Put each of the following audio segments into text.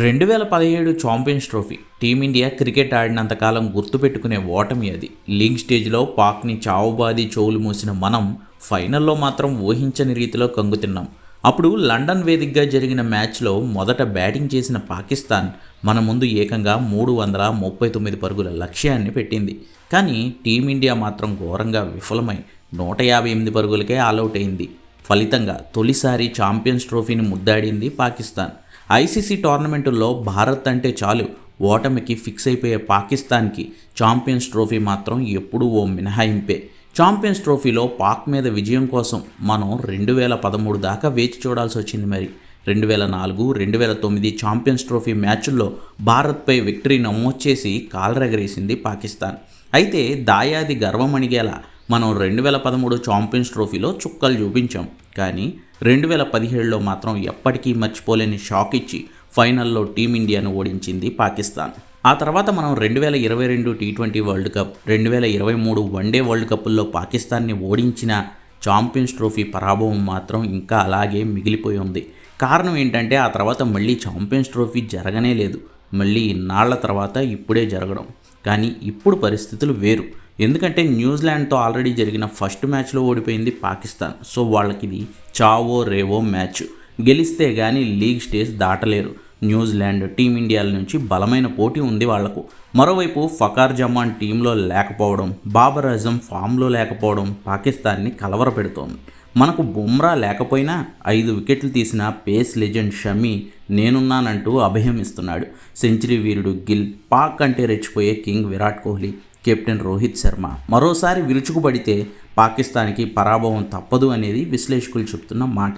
రెండు వేల పదిహేడు champions trophy team India cricket ఆడినంతకాలం గుర్తుపెట్టుకునే ఓటమి అది. లీగ్ స్టేజ్లో పాక్ని చావుబాది చెవులు మూసిన మనం ఫైనల్లో మాత్రం ఊహించని రీతిలో కంగుతిన్నాం అప్పుడు లండన్ వేదికగా జరిగిన మ్యాచ్లో మొదట బ్యాటింగ్ చేసిన పాకిస్తాన్ మన ముందు ఏకంగా మూడు వందల ముప్పై తొమ్మిది పరుగుల లక్ష్యాన్ని పెట్టింది. కానీ టీమిండియా మాత్రం ఘోరంగా విఫలమై నూట యాభై ఎనిమిది పరుగులకే ఆలౌట్ అయింది. ఫలితంగా తొలిసారి ఛాంపియన్స్ ట్రోఫీని ముద్దాడింది పాకిస్తాన్. ఐసీసీ టోర్నమెంటుల్లో భారత్ అంటే చాలు. ఓటమికి ఫిక్స్ అయిపోయే పాకిస్తాన్కి ఛాంపియన్స్ ట్రోఫీ మాత్రం ఎప్పుడూ ఓ మినహాయింపే. ఛాంపియన్స్ ట్రోఫీలో పాక్ మీద విజయం కోసం మనం రెండు వేల పదమూడు దాకా వేచి చూడాల్సి వచ్చింది మరి. రెండు వేల నాలుగు రెండు వేల తొమ్మిది ఛాంపియన్స్ ట్రోఫీ మ్యాచ్ల్లో భారత్పై విక్టరీ నమోదు చేసి కాలరగరేసింది పాకిస్తాన్. అయితే దాయాది గర్వం అణిగేలా మనం రెండు వేల పదమూడు ఛాంపియన్స్ ట్రోఫీలో చుక్కలు చూపించాం. కానీ రెండు వేల పదిహేడులో మాత్రం ఎప్పటికీ మర్చిపోలేని షాక్ ఇచ్చి ఫైనల్లో టీమిండియాను ఓడించింది పాకిస్తాన్. ఆ తర్వాత మనం రెండు వేల ఇరవై రెండు టీ ట్వంటీ వరల్డ్ కప్ రెండు వేల ఇరవై మూడు వన్డే వరల్డ్ కప్పుల్లో పాకిస్తాన్ని ఓడించిన ఛాంపియన్స్ ట్రోఫీ పరాభవం మాత్రం ఇంకా అలాగే మిగిలిపోయి ఉంది. కారణం ఏంటంటే ఆ తర్వాత మళ్ళీ ఛాంపియన్స్ ట్రోఫీ జరగనే లేదు. మళ్ళీ ఇన్నాళ్ళ తర్వాత ఇప్పుడే జరగడం. కానీ ఇప్పుడు పరిస్థితులు వేరు. ఎందుకంటే న్యూజిలాండ్తో ఆల్రెడీ జరిగిన ఫస్ట్ మ్యాచ్లో ఓడిపోయింది పాకిస్తాన్. సో వాళ్ళకి ఇది చావో రేవో మ్యాచ్. గెలిస్తే కానీ లీగ్ స్టేజ్ దాటలేరు. న్యూజిలాండ్ టీమిండియాల నుంచి బలమైన పోటీ ఉంది వాళ్ళకు. మరోవైపు ఫకార్ జమాన్ టీంలో లేకపోవడం బాబర్ అజం ఫామ్లో లేకపోవడం పాకిస్తాన్ని కలవరపెడుతోంది. మనకు బుమ్రా లేకపోయినా ఐదు వికెట్లు తీసిన పేస్ లెజెండ్ షమీ నేనున్నానంటూ అభయం ఇస్తున్నాడు సెంచరీ వీరుడు గిల్ పాక్ అంటే రెచ్చిపోయే కింగ్ విరాట్ కోహ్లీ. కెప్టెన్ రోహిత్ శర్మ. మరోసారి విరుచుకుపడితే పాకిస్తాన్కి పరాభవం తప్పదు అనేది విశ్లేషకులు చెప్తున్న మాట.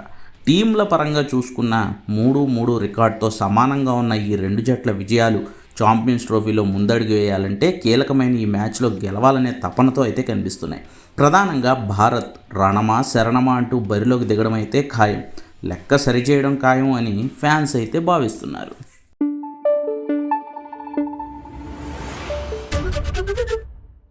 టీంల పరంగా చూసుకున్న మూడు మూడు రికార్డుతో సమానంగా ఉన్న ఈ రెండు జట్ల విజయాలు ఛాంపియన్స్ ట్రోఫీలో ముందడుగు వేయాలంటే కీలకమైన ఈ మ్యాచ్లో గెలవాలనే తపనతో అయితే కనిపిస్తున్నాయి. ప్రధానంగా భారత్ రణమా శరణమా అంటూ బరిలోకి దిగడం అయితే ఖాయం. లెక్క సరిచేయడం ఖాయం అని ఫ్యాన్స్ అయితే భావిస్తున్నారు. ハハハハ!